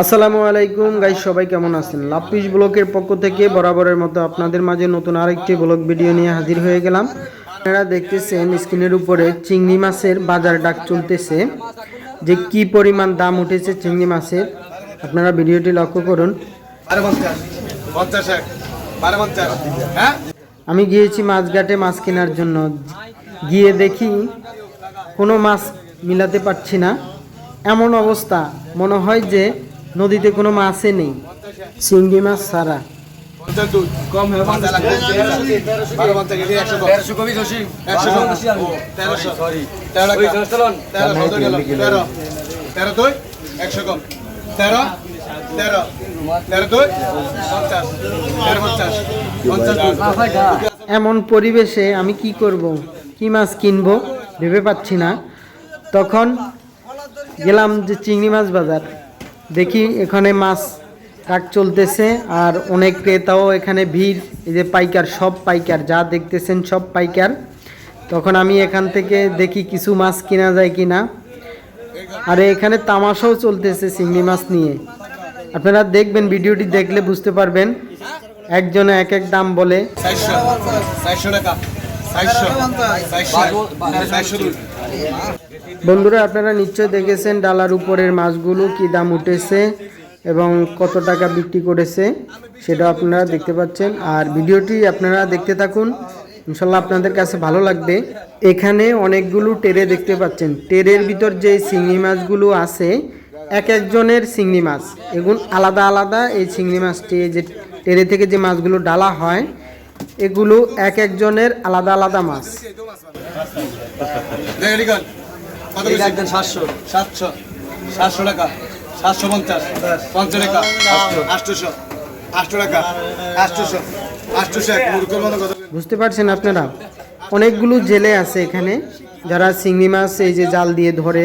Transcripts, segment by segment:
আসসালামু আলাইকুম গাইস সবাই কেমন আছেন? লাপিস ব্লকের পক্ষ থেকে বরাবরের মতো আপনাদের মাঝে নতুন আরেকটি ব্লগ ভিডিও নিয়ে হাজির হয়ে গেলাম। আপনারা দেখতেছেন স্ক্রিনের উপরে চিংড়ি মাছের বাজার ডাক চলতেছে। যে কি পরিমাণ দাম উঠেছে চিংড়ি মাছের আপনারা ভিডিওটি লক্ষ্য করুন। হ্যাঁ? আমি গিয়েছি মাছঘাটে মাছ কেনার জন্য। গিয়ে দেখি কোনো মাছ মিলাতে পারছি না। এমন অবস্থা। মনে হয় যে নদীতে কোনো মাছই নেই। চিংড়ি মাছ ছাড়া। এমন পরিবেশে আমি কি করব? কি মাছ কিনবো? ভেবে পাচ্ছি না। তখন গেলাম যে চিংড়ি মাছ বাজার। দেখি এখানে মাছ কাক চলতেছে আর অনেক ক্রেতাও এখানে ভিড়। এই যে পাইকার, সব পাইকার, যা দেখতেছেন সব পাইকার। তখন আমি এখান থেকে দেখি কিছু মাছ কিনা যায় কি না আর এখানে তামাশাও চলতেছে চিংড়ি মাছ নিয়ে। আপনারা দেখবেন, ভিডিওটি দেখলে বুঝতে পারবেন। একজনে এক এক দাম বলে। চারশো টাকা। বন্ধুরা, আপনারা নিশ্চয় দেখেছেন ডালার উপরের মাছগুলো কি দাম উঠেছে এবং কত টাকা বিক্রি করেছে, সেটা আপনারা দেখতে পাচ্ছেন। আর ভিডিওটি আপনারা দেখতে থাকুন, ইনশাল্লাহ আপনাদের কাছে ভালো লাগবে। এখানে অনেকগুলো টেরে দেখতে পাচ্ছেন। টেরের ভিতর যে চিংড়ি মাছগুলো আছে, এক একজনের চিংড়ি মাছ। এগুলো আলাদা আলাদা এই চিংড়ি মাছটি যে টেরে থেকে যে মাছগুলো ডালা হয় এগুলো এক একজনের আলাদা আলাদা মাছ। সাতশো। সাতশো। সাতশো টাকা। সাতশো পঞ্চাশ। পঞ্চাশ টাকা। আটশোশো। আটশো টাকা। আটশোশো। আটশোশো এক। মুরগির মতো কত বুঝতে পারছেন আপনারা? অনেকগুলো জেলে আছে এখানে। যারা চিংড়ি মাছ এই যে জাল দিয়ে ধরে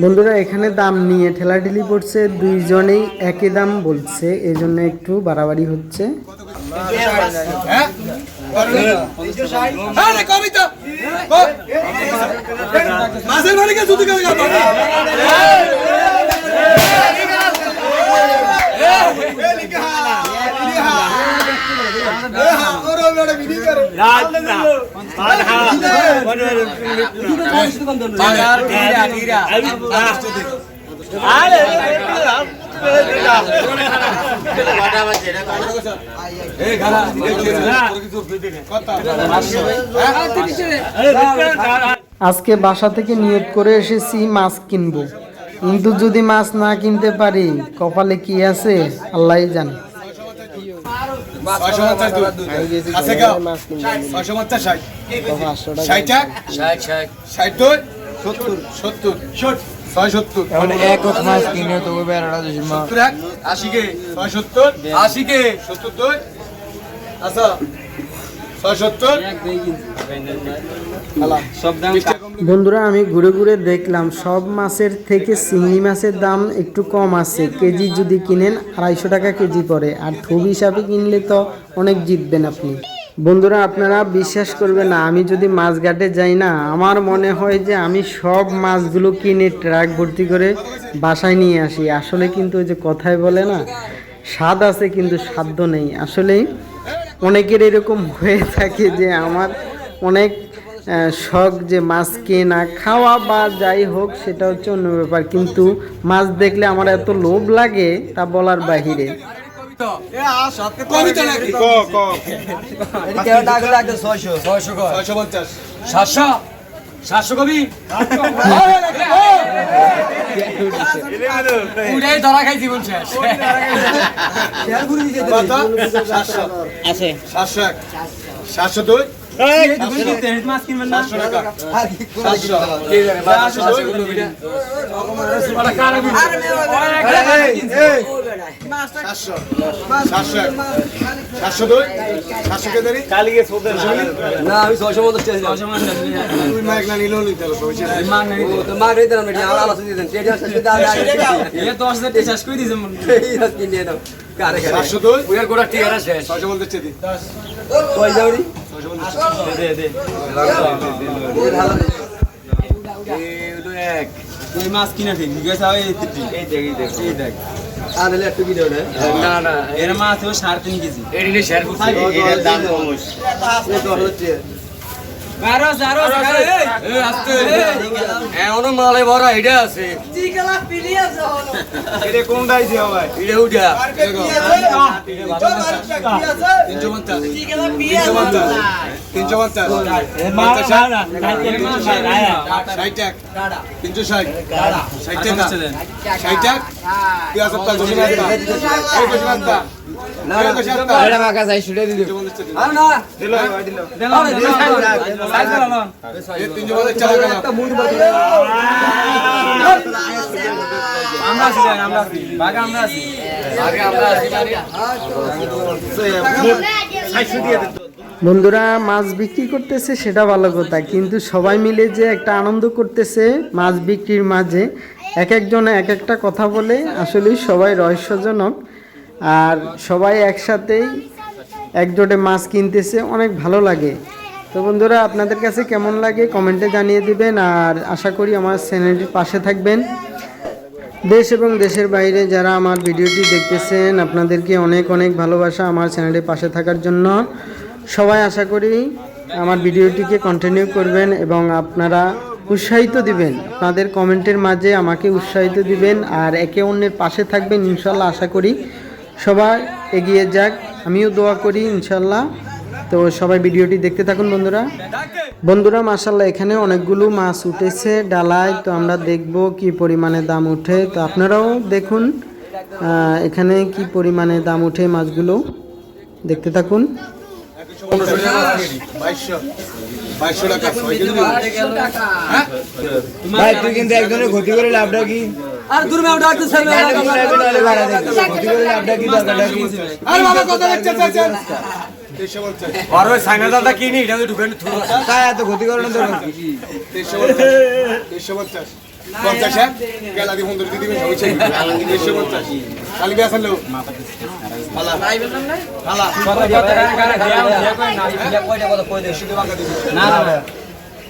আটশোশো কবি আটশোশো টাকা আমি তাহলে আটশোশো করছি আর দূর হলো আটশো টাকা আমরা ডাকলো ডাকলো হে ডাক একটা টাকা কইছিনি হে একটু কইছিনি 750 টাকা 800 টাকা ওইটা 800 কত রং মাঝি করতে বন্ধুরা এখানে দাম নিয়ে ঠেলাঠেলি পড়ছে দুইজনেই একই দাম বলছে এই জন্য একটু বাড়াবাড়ি হচ্ছে হ্যাঁ কে জুতো কেমন যাব বাজার ধীরা ধীরা এই খালা আজকে বাসা থেকে নিয়োগ করে এসেছি মাছ কিনবো। কিন্তু যদি মাছ না কিনতে পারি, কপালে কি আছে? আল্লাহ জানে। ছয়শো পঞ্চাশ দুই। আছে কেউ ছয়শো পঞ্চাশ ষাট। ষাট। এক শেখ শেখ ষাট দুই সত্তর সত্তর ছয় সত্তর। একক মাছ কিনে তো বেড়াটা দিছি সত্তর এক আশি কে ছয় সত্তর আশি কে সত্তর দুই। আচ্ছা। বন্ধুরা আমি ঘুরে ঘুরে দেখলাম সব মাছের থেকে চিংড়ি মাছের দাম একটু কম আছে। কেজি যদি কিনেন আড়াইশো টাকা কেজি পড়ে। আর থুব হিসাবে কিনলে তো অনেক জিতবেন আপনি। বন্ধুরা আপনারা বিশ্বাস করবেন না আমি যদি মাছ ঘাটে যাই না আমার মনে হয় যে আমি সব মাছগুলো কিনে ট্রাক ভর্তি করে বাসায় নিয়ে আসি। আসলে কিন্তু ওই যে কথায় বলে না স্বাদ আছে কিন্তু সাধ্য নেই। আসলেই অনেকের এরকম হয়ে থাকে যে আমার অনেক শখ যে মাছ কেনা খাওয়া বা যাই হোক সেটা হচ্ছে অন্য ব্যাপার। কিন্তু মাছ দেখলে আমার এত লোভ লাগে তা বলার বাহিরে। সাতশো সাতশো কবি? উড়াই ধরা খাই জীবন শেষ আছে সাতশো এক সাতশো দুই টাকা দুই? না আমি ছয়শো পঞ্চাশ কারে সাতশো গোটা টিয়ারা শেষ। ছয়শো তুই মাছ কিনে ঠিক ঠিক আছে এই এই দেখ এই দেখ। এই দেখ। আনলে একটু কি দেও না না এর মাছ সাড়ে তিন কেজি। এডিনে শেয়ার করছি এটার দাম কম এমন মালে ভরা এটা আছে তিনশো পঞ্চাশ তিনশো ষাট এক তিনশো ষাট ষাট টাকা ষাট টাকা মানে বন্ধুরা মাছ বিক্রি করতেছে সেটা ভালো কথা। কিন্তু সবাই মিলে যে একটা আনন্দ করতেছে মাছ বিক্রির মাঝে এক একজন এক একটা কথা বলে আসলেই সবাই রহস্যজনক। আর সবাই একসাথেই একজোটে মাছ কিনতেছে, অনেক ভালো লাগে। তো বন্ধুরা, আপনাদের কাছে কেমন লাগে কমেন্টে জানিয়ে দিবেন, আর আশা করি আমার চ্যানেলটির পাশে থাকবেন। দেশ এবং দেশের বাইরে যারা আমার ভিডিওটি দেখতেছেন, আপনাদেরকে অনেক অনেক ভালোবাসা আমার চ্যানেলের পাশে থাকার জন্য। সবাই আশা করি আমার ভিডিওটিকে কন্টিনিউ করবেন এবং আপনারা উৎসাহিত দিবেন। আপনাদের কমেন্টের মাঝে আমাকে উৎসাহিত দিবেন, আর একে অন্যের পাশে থাকবেন, ইনশাল্লাহ আশা করি। সবাই এগিয়ে যাক আমিও দোয়া করি ইনশাল্লাহ। তো সবাই ভিডিওটি দেখতে থাকুন বন্ধুরা। বন্ধুরা মাসাল্লাহ এখানে অনেকগুলো মাছ উঠেছে ডালায় তো আমরা দেখব কি পরিমাণে দাম উঠে। তো আপনারাও দেখুন এখানে কি পরিমাণে দাম উঠে মাছগুলো। দেখতে থাকুন। ভাই তুই কিন্তু একজনের ক্ষতি করে লাভটা কি? আর দূর মে ডাকতে ছেলে আরে বাবা কত দেখছেন চাইছেন আর ওই সাইনালটা কিনি এটা তো ঢুকে তাই এত ক্ষতি করার দরকার পঞ্চাশ পঞ্চাশ পনেরো পঞ্চাশ কালি বেসন হালা হালা